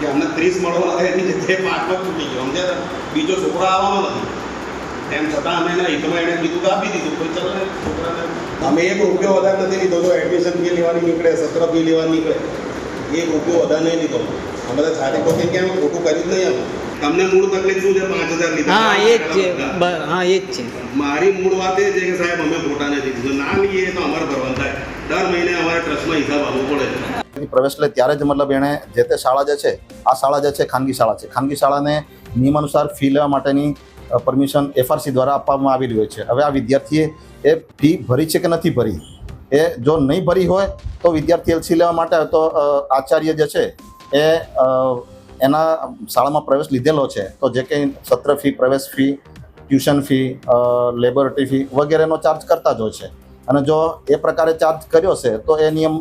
કે અમને ત્રીસ મળવાના હતા એની જગ્યાએ પાંચમાં છૂટી ગયો. સમજ્યા બીજો છોકરો આવવાનો નથી. તેમ છતાં અમે એના હિતમાં એને કીધું કે આપી દીધું. કોઈ ચાલો ને છોકરાને. અમે એક રૂપિયો વધારે નથી લીધો તો એડમિશન ફી લેવાની નીકળે સત્ર ફી લેવાની નીકળે. એક રૂપિયો વધારે નહીં લીધો. અમે તો સાથે પોતે કેમ ખોટું કરી જ નહીં અમે તમને મૂળ તકલીફ શું છે? પાંચ હજાર લીધા. હા એ જ છે. હા એ જ છે. મારી મૂળ વાત એ છે કે સાહેબ અમે ખોટા નથી દીધું ના લઈએ તો અમારે ભરવાનું થાય. દર મહિને અમારે ટ્રસ્ટમાં હિસાબ આવવો પડે છે. પ્રવેશ લે ત્યારે જ મતલબ એણે જે તે શાળા જે છે, આ શાળા જે છે ખાનગી શાળા છે. ખાનગી શાળાને નિયમાનુસાર ફી લેવા માટેની પરમિશન એફઆરસી દ્વારા આપવામાં આવી રહ્યું છે. હવે આ વિદ્યાર્થીએ એ ફી ભરી છે કે નથી ભરી? એ જો નહીં ભરી હોય તો વિદ્યાર્થી એલસી લેવા માટે તો આચાર્ય જે છે એ એના શાળામાં પ્રવેશ લીધેલો છે. તો જે કંઈ સત્ર ફી પ્રવેશ fee tuition fee laboratory fee વગેરેનો ચાર્જ કરતા જ હોય છે. અને જો એ પ્રકારે ચાર્જ કર્યો છે, તો એ નિયમ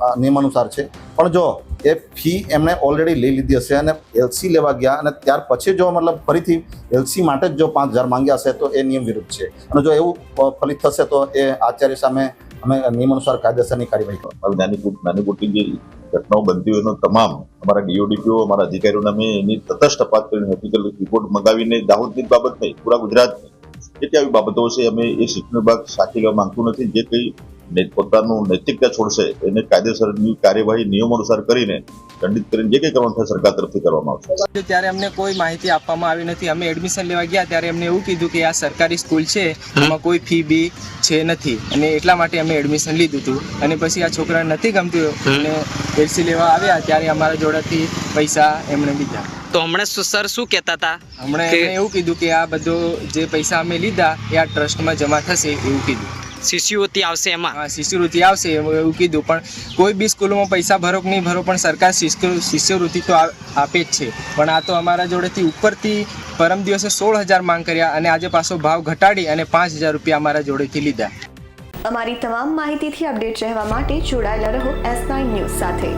અ, આ નિયમ અનુસાર છે. પણ જો એ ફી એમણે ઓલરેડી લઈ લીધી હશે અને એલસી લેવા ગયા અને ત્યાર પછી જો મતલબ ફરીથી એલસી માટે જ જો પાંચ હજાર માંગ્યા હશે તો એ નિયમ વિરુદ્ધ છે. અને જો એવું ફલિત થશે તો એ આચાર્ય સામે અમે નિયમ અનુસાર કાયદેસરની કાર્યવાહી કરશું. નાની નાની મોટી જે ઘટનાઓ બનતી હોય એનો તમામ અમારા ડીઓડીપીઓ અમારા અધિકારીઓને અમે એની તટસ્થ તપાસ કરીને હોસ્પિટલ રિપોર્ટ મંગાવીને દાહોદની બાબત નહીં પૂરા ગુજરાતની. જે આવી બાબતો છે અમે એ શિક્ષણ વિભાગ સાથે લેવા માંગતું નથી. જે કંઈ પોતાનું નૈતિકતા છોડશે એને કાયદેસરની કાર્યવાહી નિયમો અનુસાર કરીને દંડિત કરીને જે કંઈ કરવાનું થાય સરકાર તરફથી કરવામાં આવશે. ત્યારે અમને કોઈ માહિતી આપવામાં આવી નથી અમે એડમિશન લેવા ગયા ત્યારે એમને એવું કીધું કે આ સરકારી સ્કૂલ છે એમાં કોઈ ફી બી છે નથી. અને એટલા માટે અમે એડમિશન લીધું હતું. અને પછી આ છોકરાને નથી ગમતું અને એલસી લેવા આવ્યા ત્યારે અમારા જોડેથી પૈસા એમણે લીધા. તો હમણાં શું સર શું કહેતા હતા? હમણાં એવું કીધું કે આ બધો જે પૈસા અમે લીધા એ આ ટ્રસ્ટમાં જમા થશે એવું કીધું. શિષ્યવૃત્તિ આવશે એમાં? શિષ્યવૃત્તિ આવશે એવું એવું કીધું. પણ કોઈ બી સ્કૂલોમાં પૈસા ભરો કે નહીં ભરો પણ સરકાર શિષ્ય- શિષ્યવૃત્તિ તો આપે જ છે. પણ આ તો અમારા જોડેથી ઉપરથી પરમ દિવસે સોળ હજાર માંગ કર્યા અને આજે પાછો ભાવ ઘટાડી અને પાંચ હજાર રૂપિયા અમારા જોડેથી લીધા. અમારી તમામ માહિતીથી અપડેટ રહેવા માટે જોડાયેલા રહો એસ નાઇન ન્યૂઝ સાથે.